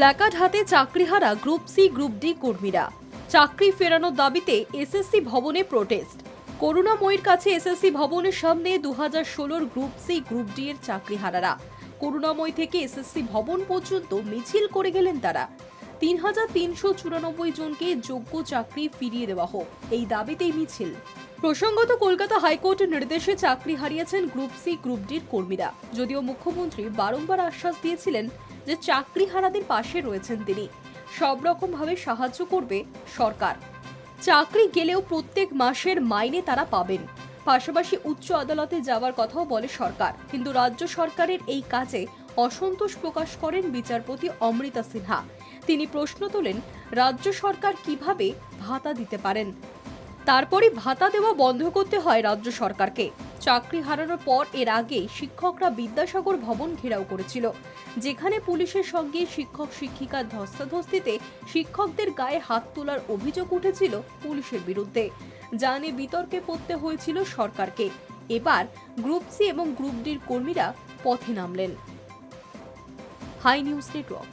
Placard হাতে চাকরিহারা group C, group D কর্মীরা। চাকরি ফেরানোর দাবিতে এসএসসি ভবনে প্রোটেস্ট করুণাময়ীর কাছে এসএসসি ভবনের সামনে দু হাজার ষোলোর গ্রুপ সি, গ্রুপ ডি এর চাকরি চাকরিহারারা করুণাময় থেকে এসএসসি ভবন পর্যন্ত মিছিল করে গেলেন তারা। তিন হাজার তিনশো চুরানব্বই জনকে যোগ্য চাকরি ফিরিয়ে দেওয়া হোক, এই দাবিতেই মিছিল। প্রসঙ্গত কলকাতা হাইকোর্টের নির্দেশে চাকরি হারিয়েছেন গ্রুপ সি, গ্রুপ ডির কর্মীরা। যদিও মুখ্যমন্ত্রী বারংবার আশ্বাস দিয়েছিলেন যে চাকরিহারাদের পাশে রয়েছেন তিনি। সব রকম ভাবে সাহায্য করবে সরকার। চাকরি গেলেও প্রত্যেক মাসের মাইনে তারা পাবেন। পাশাপাশি উচ্চ আদালতে যাওয়ার কথাও বলে সরকার। কিন্তু রাজ্য সরকারের এই কাজে অসন্তোষ প্রকাশ করেন বিচারপতি অমৃতা সিনহা। তিনি প্রশ্ন তোলেন, রাজ্য সরকার কীভাবে ভাতা দিতে পারেন? তারপরই ভাতা দেওয়া বন্ধ করতে হয় রাজ্য সরকারকে। চাকরি হারানোর পর এর আগে শিক্ষকরা বিদ্যাসাগর ভবন ঘেরাও করেছিল, যেখানে পুলিশের সঙ্গে শিক্ষক শিক্ষিকার ধস্তাধস্তিতে শিক্ষকদের গায়ে হাত তোলার অভিযোগ উঠেছিল পুলিশের বিরুদ্ধে। নিয়ে বিতর্কে পড়তে হয়েছিল সরকারকে। এবার গ্রুপ সি এবং গ্রুপ ডির কর্মীরা পথে নামলেন। Hi news network.